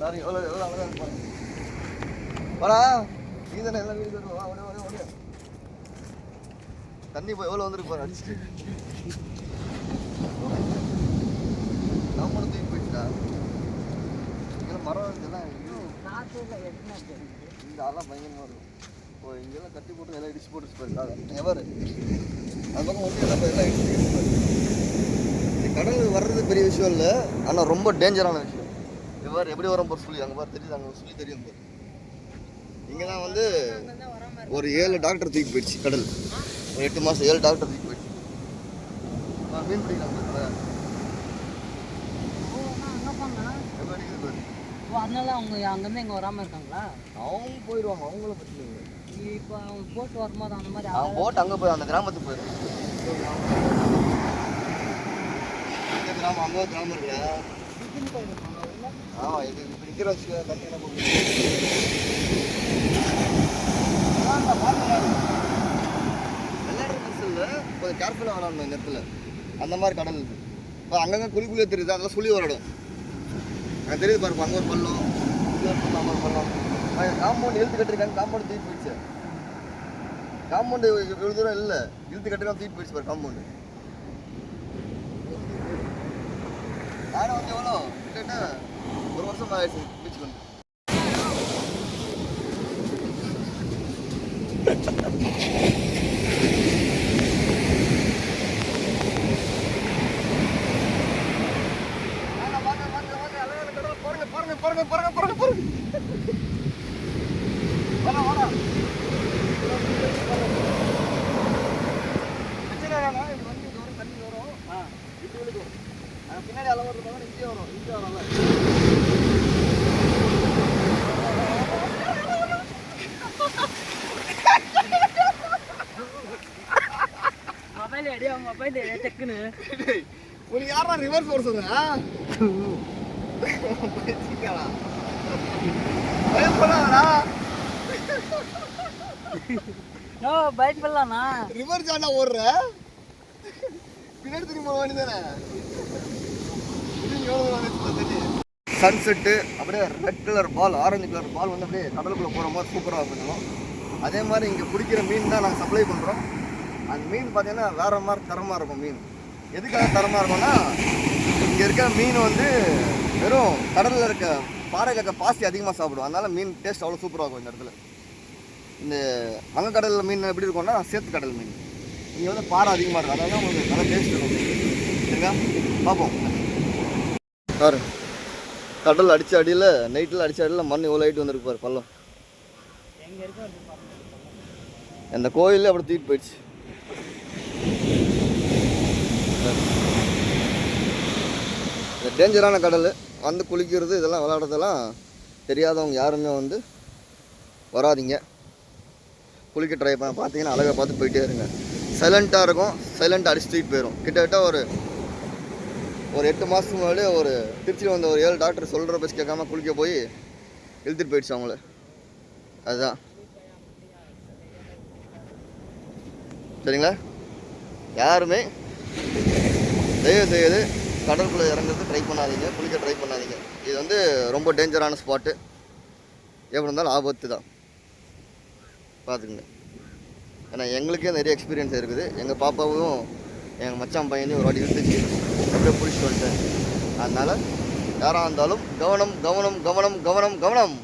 Sorry எவ்வளோ எவ்வளோ அழகாக இருப்பாங்க வாடா நீ தானே எல்லாம் வீடு வரும் வா ஓடி ஓடி ஓடி தண்ணி போய் எவ்வளோ வந்துருக்கு பாரு அடிச்சுட்டு. நம்மளும் தூக்கி போயிட்டா? இங்கே மரம் இதெல்லாம் இந்த இங்கே அதெல்லாம் பயங்கரமாக இருக்கும். இப்போ இங்கெல்லாம் கட்டி போட்டு எல்லாம் இடிச்சு போட்டு போயிருக்காங்க எவர்? அது பக்கம் வந்து எல்லாம் எல்லாம் இடிச்சு இடிச்சு கடல் வர்றது பெரிய விஷயம் இல்லை ஆனால் ரொம்ப டேஞ்சரான விஷயம். இவர் எப்படி வரும் போர் சொல்லி அங்கே பாரு தெரியுது அங்கே சொல்லி தெரியும் பாரு. இங்கே தான் வந்து ஒரு ஏழு டாக்டர் தூக்கி போயிடுச்சு கடல். ஒரு எட்டு மாதம் ஏழு டாக்டர் தூக்கி போயிடுச்சு. மீன் பிடிக்கலாம். அதனால அவங்க அங்கேருந்து இங்கே வராமல் இருக்காங்களா? அவங்க போயிடுவாங்க அவங்கள பற்றி. இப்போ அவங்க போட்டு வரும்போது அந்த மாதிரி அவன் போட்டு அங்கே போய் அந்த கிராமத்துக்கு இந்த கிராமம் அங்கே கிராமம் இருக்குல்ல ஆமாம் இது இப்படி நிற்கிற வச்சு தண்ணி என்ன போகுது விளையாடுற பஸ்ஸில் கொஞ்சம் கேர்ஃபுல்லாக விளாடணும் இந்த இடத்துல அந்த மாதிரி கடல் இருக்குது இப்போ அங்கங்கே குழி குழியாக தெரியுது அதெல்லாம் சுழி வரடும் எனக்கு தெரியுது பாருப்பா அங்கே ஒரு பள்ளம் இங்கே ஒரு பள்ளம் அங்கே ஒரு பள்ளம். காம்பவுண்ட் இழுத்து கட்டிருக்காங்க காம்பவுண்ட் தூக்கி போயிடுச்சு. காம்பவுண்டு இவ்வளோ தூரம் இல்லை. இழுத்து கட்டினா தூக்கி போயிடுச்சு பாரு காம்பவுண்டு யாரும் வந்து எவ்வளோ கிட்டத்தட்ட ஒரு வருஷம் ஆயிடுச்சு பீச்சுக்கு வந்து பாருங்க, பாருங்க, பாருங்க, பாருங்க, பாருங்க, பாருங்க. வரும், தண்ணி வரும். இப்படி பின்னாடி இங்கே வரும், இங்கே வரும் மொபைல் எடியா மொபைல் எடியா டக்குன்னு உனக்கு யாரா ரிவர்ஸ் வர சொன்னா பயப்படாதடா நோ பைக் பண்ணலாம்ண்ணா ரிவர்ஸ் ஆனா ஓடுற பின்னாடி திரும்பி போக வேண்டியதானே சன்செட்டு அப்படியே red colour ball orange colour ball வந்து அப்படியே கடலுக்குள்ளே போகிற மாதிரி சூப்பராக இருக்கும். அதே மாதிரி இங்கே பிடிக்கிற மீன் தான் நாங்கள் சப்ளை பண்ணுறோம் அந்த மீன் பார்த்தீங்கன்னா வேறு மாதிரி தரமாக இருக்கும் மீன். எதுக்காக தரமாக இருக்கும்னா இங்கே இருக்க மீன் வந்து வெறும் கடலில் இருக்க பாறையில் இருக்க பாசி அதிகமாக சாப்பிடும். அதனால மீன் டேஸ்ட் அவ்வளோ சூப்பராக இருக்கும் இந்த இடத்துல. இந்த வங்கக்கடலில் மீன் எப்படி இருக்கும்னா சேத்து கடல் மீன். இங்கே வந்து பாறை அதிகமாக இருக்கும். அதனால உங்களுக்கு நல்ல டேஸ்ட் இருக்கும். சரிங்களா? பார்ப்போம். பாரு. கடல் அடிச்ச அடியில் நைட்டில் அடிச்ச அடியில் மண் இவ்வளோ ஹைட் வந்திருக்கு பாரு பள்ளம். அந்த கோயிலே அப்படி தூக்கிட்டு போயிடுச்சு. டேஞ்சரான கடல் வந்து குளிக்கிறது இதெல்லாம் விளையாடுறதெல்லாம் தெரியாதவங்க யாருமே வந்து வராதீங்க. குளிக்க ட்ரை பண்ண பார்த்தீங்கன்னா அழகாக பார்த்து போயிட்டே இருங்க. சைலண்ட்டாக இருக்கும் சைலண்ட் அடிச்சுட்டு போயிடும் கிட்டத்தட்ட ஒரு ஒரு எட்டு மாதத்துக்கு முன்னாடி ஒரு திருச்சியில் வந்த ஒரு ஏழு டாக்டர் சொல்கிற பேச்சு கேட்காம குளிக்க போய் இழுத்துட்டு போயிடுச்சு அவங்கள. அதுதான். சரிங்களா? யாருமே தயவு செய்யுது கடலுக்குள்ளே இறங்குறது ட்ரை பண்ணாதீங்க குளிக்க ட்ரை பண்ணாதீங்க. இது வந்து ரொம்ப டேஞ்சரான ஸ்பாட்டு எப்படி இருந்தாலும் ஆபத்து தான். பார்த்துக்குங்க. ஏன்னா எங்களுக்கே நிறைய எக்ஸ்பீரியன்ஸ் இருக்குது. எங்கள் பாப்பாவும் எங்கள் மச்சான் பையனையும் ஒரு வாட்டி இழுத்துச்சு. அப்படியே பிடிச்சிட்டு வந்துட்டேன். அதனால் யாராக இருந்தாலும் கவனம் கவனம் கவனம் கவனம் கவனம்.